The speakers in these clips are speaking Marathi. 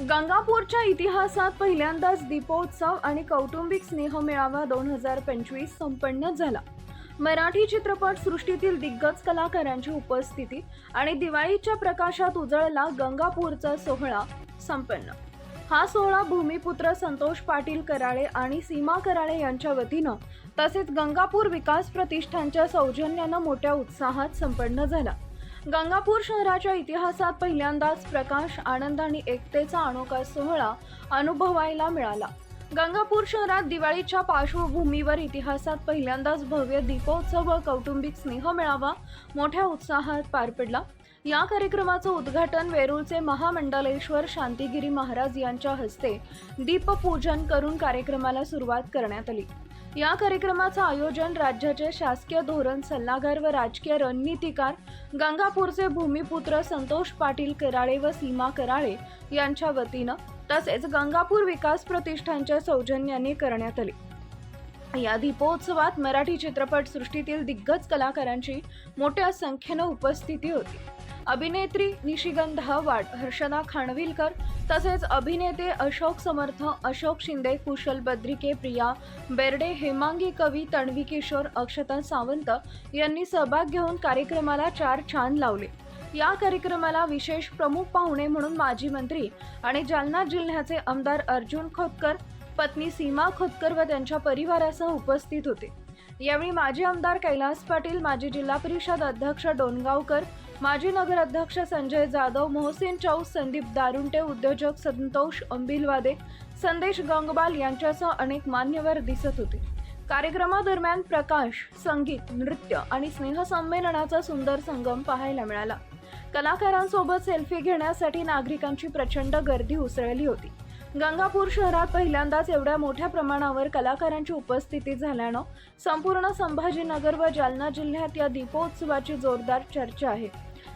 गंगापूरच्या इतिहासात पहिल्यांदाच दीपोत्सव आणि कौटुंबिक स्नेह मेळावा दोन हजार पंचवीस संपन्न झाला. मराठी चित्रपट सृष्टीतील दिग्गज कलाकारांची उपस्थिती आणि दिवाळीच्या प्रकाशात उजळला गंगापूरचा सोहळा संपन्न. हा सोहळा भूमिपुत्र संतोष पाटील कराळे आणि सीमा कराळे यांच्या वतीनं तसेच गंगापूर विकास प्रतिष्ठानच्या सौजन्यानं मोठ्या उत्साहात संपन्न झाला. गंगापूर शहराच्या इतिहासात पहिल्यांदाच प्रकाश आनंद आणि एकतेचा अनोखा सोहळा अनुभवायला मिळाला. गंगापूर शहरात दिवाळीच्या पार्श्वभूमीवर इतिहासात पहिल्यांदाच भव्य दीपोत्सव व कौटुंबिक स्नेह मेळावा मोठ्या उत्साहात पार पडला. या कार्यक्रमाचं उद्घाटन वेरूळचे महामंडलेश्वर शांतिगिरी महाराज यांच्या हस्ते दीपपूजन करून कार्यक्रमाला सुरुवात करण्यात आली. या कार्यक्रमाचं आयोजन राज्याचे शासकीय धोरण सल्लागार व राजकीय रणनीतिकार गंगापूरचे भूमिपुत्र संतोष पाटील कराळे व सीमा कराळे यांच्या वतीनं तसेच गंगापूर विकास प्रतिष्ठानच्या सौजन्याने करण्यात आले. या दीपोत्सवात मराठी चित्रपट सृष्टीतील दिग्गज कलाकारांची मोठ्या संख्येनं उपस्थिती होती. अभिनेत्री निशिगंधा वाड हर्षदा खानविलकर तसेच अभिनेते अशोक समर्थ अशोक शिंदे कुशल बद्रिके प्रिया बेर्डे हेमांगी कवी तणवी किशोर अक्षता सावंत यांनी सहभाग घेऊन कार्यक्रमाला चार छान लावले. या कार्यक्रमाला विशेष प्रमुख पाहुणे म्हणून माजी मंत्री आणि जालना जिल्ह्याचे आमदार अर्जुन खोतकर पत्नी सीमा खोतकर व त्यांच्या परिवारासह उपस्थित होते. यावेळी माजी आमदार कैलास पाटील माजी जिल्हा परिषद अध्यक्ष डोनगावकर माजी नगराध्यक्ष संजय जाधव मोहसिन चौस संदीप दारुंटे उद्योजक संतोष अंबिलवादे संदेश गंगबाल यांच्यासह अनेक मान्यवर दिसत होते. कार्यक्रमादरम्यान प्रकाश संगीत नृत्य आणि स्नेहसंमेलनाचा सुंदर संगम पाहायला मिळाला. कलाकारांसोबत सेल्फी घेण्यासाठी नागरिकांची प्रचंड गर्दी उसळली होती. गंगापूर शहरात पहिल्यांदाच एवढ्या मोठ्या प्रमाणावर कलाकारांची उपस्थिती झाल्यानं संपूर्ण संभाजीनगर व जालना जिल्ह्यात या दीपोत्सवाची जोरदार चर्चा आहे.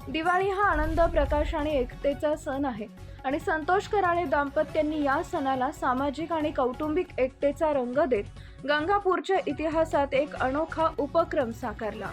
दिवाळी हा आनंद प्रकाश आणि एकतेचा सण आहे आणि संतोष कराळे दाम्पत्यांनी या सणाला सामाजिक आणि कौटुंबिक एकतेचा रंग देत गंगापूरच्या इतिहासात एक अनोखा उपक्रम साकारला.